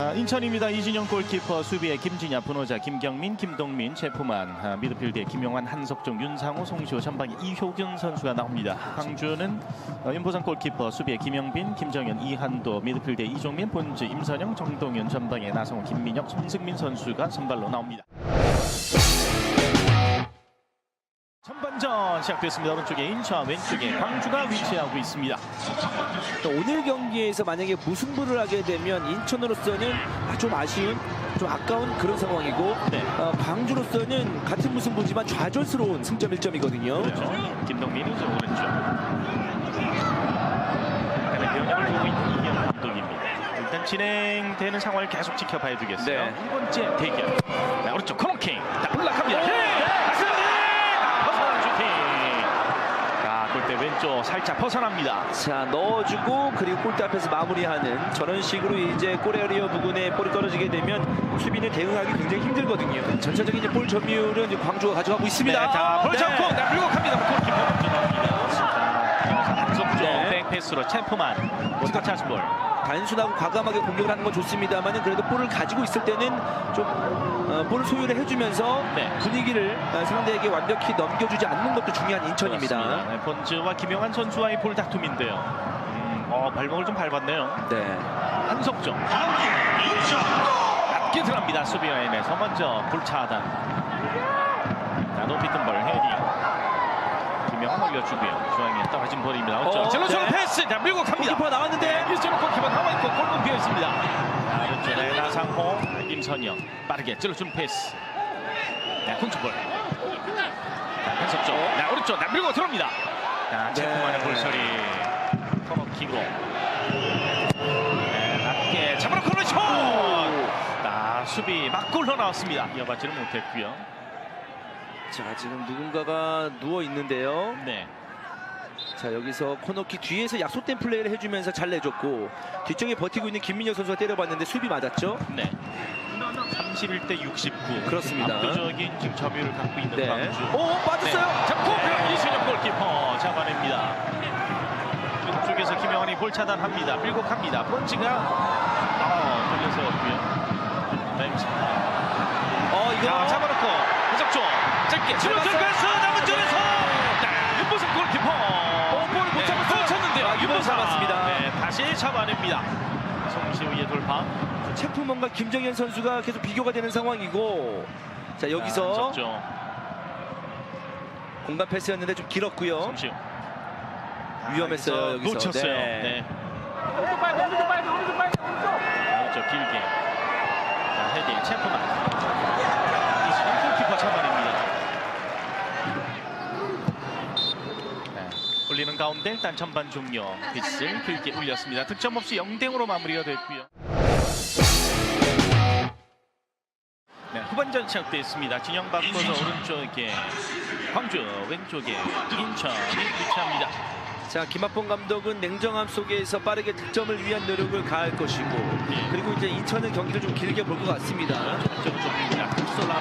아, 인천입니다. 이진영 골키퍼 수비에 김진야, 분호자, 김경민, 김동민, 체포만 아, 미드필드에 김용환, 한석종, 윤상호, 송시호, 전방에 이효균 선수가 나옵니다. 광주는 어, 윤보상 골키퍼 수비에 김영빈, 김정현, 이한도, 미드필드에 이종민, 본즈, 임선영, 정동윤, 전방에 나성호, 김민혁, 손승민 선수가 선발로 나옵니다. 전반전 시작됐습니다. 오른쪽에 인천, 왼쪽에 광주가 위치하고 있습니다. 또 오늘 경기에서 만약에 무승부를 하게 되면 인천으로서는 아, 좀 아쉬운 좀 아까운 그런 상황이고 네. 어, 광주로서는 같은 무승부지만 좌절스러운 승점 1점이거든요. 그렇죠. 김동민은 저 오른쪽. 약간의 변형을 보고 있는 이현 감독입니다. 일단 진행되는 상황을 계속 지켜봐야 되겠어요. 네. 두 번째 대결. 자, 오른쪽 코너킹. 자, 올라갑니다. 박승민! 자, 벗어난 슈팅. 자, 골대 왼쪽 살짝 벗어납니다. 자 넣어주고 그리고 골대 앞에서 마무리하는 저런 식으로 이제 골에리어 부근에 볼이 떨어지게 되면 수비는 대응하기 굉장히 힘들거든요. 전체적인 이제 볼 점유율은 이제 광주가 가져가고 있습니다. 네, 자, 볼 네. 잡고 네, 밀고 갑니다. 골키퍼 먼저 나옵니다. 자, 한석조 네. 백패스로 체프만 스커 차스볼. 단순하고 과감하게 공격을 하는 건 좋습니다만 그래도 볼을 가지고 있을 때는 좀 어, 볼을 소유를 해주면서 네. 분위기를 어, 상대에게 완벽히 넘겨주지 않는 것도 중요한 인천입니다. 네, 본즈와 김용환 선수와의 볼 다툼인데요. 음, 어, 발목을 좀 밟았네요. 네. 한석정. 낮게 들어갑니다. 수비 라인에서 먼저 볼 차단. 자, 높이 뜬볼 헤딩. 김용환 올려주고요. 중앙에 떨어진 볼입니다. 어, 찔러주는 네. 패스. 자, 밀고 갑니다. 골키퍼 나왔는데 일전로 골키퍼 나와있고 골문 비어있습니다. 자, 오른쪽에 임선영. 빠르게 찔러준 패스. 네. 자, 한석정. 자, 오른쪽. 나 밀고 들어옵니다. 자, 네. 체포만의 볼소리. 코너킥으로. 네, 낮게 잡으러 코너슛! 아, 수비 막골로 나왔습니다. 이어받지는 못했고요. 자 지금 누군가가 누워 있는데요. 네. 자 여기서 코너킥 뒤에서 약속된 플레이를 해주면서 잘 내줬고 뒤쪽에 버티고 있는 김민혁 선수가 때려봤는데 수비 맞았죠. 네. 31대 69. 그렇습니다. 압도적인 지금 점유율을 갖고 있는 네. 광주. 오 빠졌어요. 네. 잡고 이순영 골키퍼 잡아냅니다. 왼쪽에서 김영환이 볼 차단합니다. 밀고 갑니다. 번치가 어, 돌려서고요. 램스. 어 이거 자, 잡아놓고 해석조 짧게 잡았어요. 패스 남은 쪽에서 네, 윤보석 골키퍼. 어, 볼을 못 잡았어요. 못 쳤는데요. 아, 윤보석. 잡았습니다. 네, 다시 잡아냅니다. 송시우의 돌파. 체프먼과 김정현 선수가 계속 비교가 되는 상황이고 자 여기서 해석조 공간 패스였는데 좀 길었고요. 송시우. 위험했어요, 여기서. 놓쳤어요. 네. 네. 오른쪽 길게. 자, 헤딩 체프만. 이승현 골키퍼 잡아냅니다. 네. 올리는 가운데 일단 전반 종료. 빗을 길게 올렸습니다. 득점 없이 0대 0으로 마무리가 됐고요. 후반전 시작됐습니다. 진영 바꿔서 오른쪽에 광주, 왼쪽에 인천이 위치합니다. 자 김학봉 감독은 냉정함 속에서 빠르게 득점을 위한 노력을 가할 것이고 예. 그리고 이제 인천은 경기를 좀 길게 볼 것 같습니다. 어,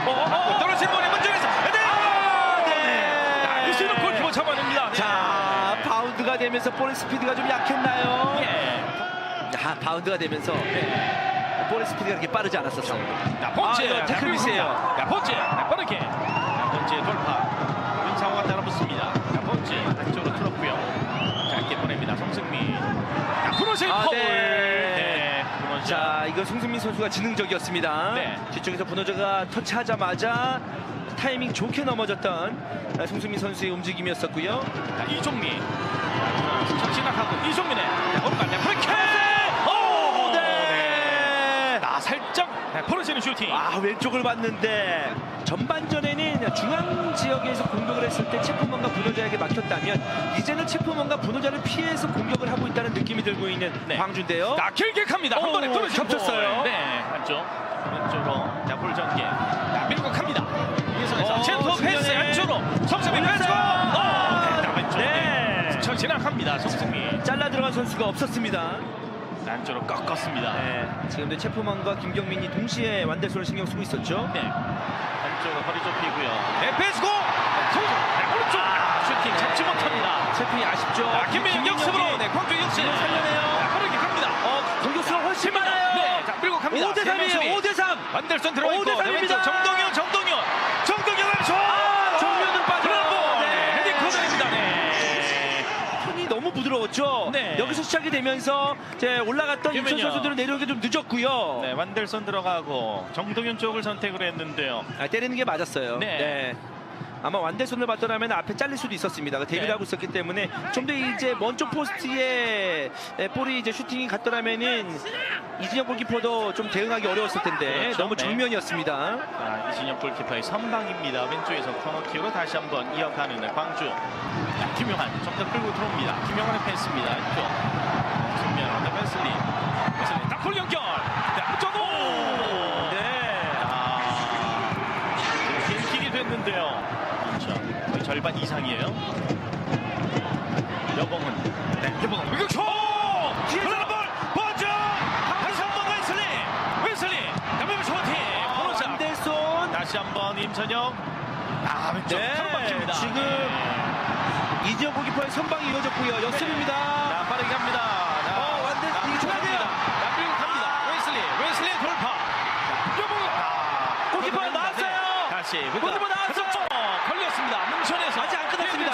어, 어. 떨어진 볼이 문전에서 헤딩! 아, 네. 아, 이승현 골키퍼 잡아냅니다. 네. 자 바운드가 되면서 볼 스피드가 좀 약했나요? 예. 야 바운드가 되면서 볼 스피드가 그렇게 빠르지 않았었어요. 자, 번째. 아, 이거 태클 미스예요. 자, 번째. 자, 빠르게. 자, 번째 돌파. 윤상호가 따라붙습니다. 자, 번째. 안쪽으로 틀었고요. 짧게 보냅니다. 송승민. 자, 프로실 아, 파울. 네. 네. 자, 자 이거 송승민 선수가 지능적이었습니다. 네. 뒤쪽에서 분호자가 터치하자마자 타이밍 좋게 넘어졌던 송승민 선수의 움직임이었었고요. 자, 이종민. 자, 진학하고 이종민의 자, 오른발 네, 프리킥. 오, 네. 아, 살짝 네, 포르쉐는 슈팅. 아 왼쪽을 봤는데 전반전에는 중앙 지역에서 공격을 했을 때 체포먼과 분호자에게 막혔다면 이제는 체포먼과 분호자를 피해서 공격을 하고 있다는 느낌이 들고 있는 네. 광주인데요. 자, 길게 갑니다. 한 오, 번에 겹쳤어요. 볼. 네, 안쪽. 왼쪽으로. 자, 볼 전개. 자, 밀고 갑니다. 이선에서 어, 젠터 패스. 안쪽으로. 성승민 올렸어요. 패스고. 어, 네, 왼쪽. 네. 네. 스쳐 지나갑니다. 성승민. 잘라 들어간 선수가 없었습니다. 안쪽으로 꺾었습니다. 네, 지금도 체포먼과 김경민이 동시에 완대소를 신경 쓰고 있었죠. 네. 안쪽으로 허리 좁히고요. 네. 성승. 네, 오른쪽. 아, 슈팅 잡지 못합니다. 체프이 아쉽죠. 자, 김민영 역습으로. 네, 광주 역습. 지금 살려내요. 자, 빠르게 갑니다. 어, 공격수가 훨씬 많아요. 네, 자, 밀고 갑니다. 완델선 들어가 오, 있고 네, 네, 살립니다. 왼쪽 정동현 정동현 정동현을 줘 아, 정면은 빠져요. 브라보 네. 네. 헤딩 코너입니다 네. 턴이 너무 부드러웠죠. 네. 여기서 시작이 되면서 이제 올라갔던 인천 김은영. 선수들은 내려오기 좀 늦었고요. 네, 완델선 들어가고 정동현 쪽을 선택을 했는데요 아, 때리는 게 맞았어요. 네. 아마 완대손을 봤더라면 앞에 잘릴 수도 있었습니다. 그 대비를 네. 하고 있었기 때문에 좀 더 이제 먼쪽 포스트에 에, 볼이 이제 슈팅이 갔더라면은 이진영 골키퍼도 좀 대응하기 어려웠을 텐데 그렇죠. 너무 네. 정면이었습니다. 아, 이진영 골키퍼의 선방입니다. 왼쪽에서 코너킥으로 다시 한번 이어가는 광주. 자, 김용환 점점 끌고 들어옵니다. 김용환의 패스입니다. 왼쪽. 측면 웨슬리. 웨슬리 다골 연결. 네, 앞쪽 오! 네. 아, 지금 킥이 됐는데요. 그렇죠. 거의 절반 이상이에요. 여봉은. 네, 여봉은. 위격초! 뒤에서 볼! 다시 한번 웨슬리! 웨슬리! 담배물 쇼팅! 코너샷! 완대손 다시 한번 임선영. 아, 왼쪽 네, 바로 막힙니다. 지금 네. 이진영 골키퍼의 선방이 이어졌고요. 역습입니다. 자, 빠르게 갑니다. 자, 어, 완전 자, 이거 줘야 돼요. 자, 그리고 갑니다. 웨슬리, 웨슬리 돌파. 여보, 아, 골키퍼 걷어냅니다. 나왔어요. 네, 다시 골키퍼 나왔어요. 그쪽 걸렸습니다. 문전에서 아직 안 끝났습니다.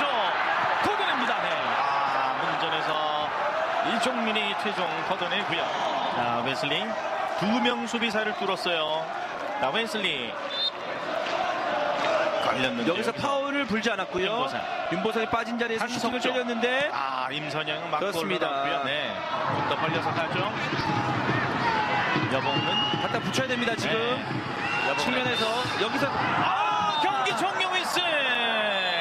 걷어냅니다. 네. 아, 문전에서 이종민이 최종 걷어내고요. 자, 웨슬리 두 명 수비사를 뚫었어요. 자, 웨슬리 걸렸는데 여기서 파울을 불지 않았고요. 윤보상. 윤보상이 빠진 자리에서 슈팅을. 때렸는데 아 임선영은 막고 그렇습니다. 올라갔고요. 네. 좀더 벌려서 가죠. 여봉은 갖다 붙여야 됩니다 지금 네. 여봉은. 측면에서 여기서 아 경기 종료 휘슬.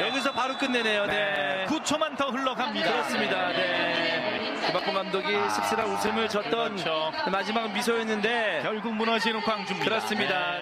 여기서 바로 끝내네요. 네. 9초만 더 흘러갑니다. 그렇습니다. 네. 김학봉 감독이 씁쓸한 웃음을 졌던 그렇죠. 마지막 미소였는데 결국 무너지는 광주입니다. 그렇습니다. 네.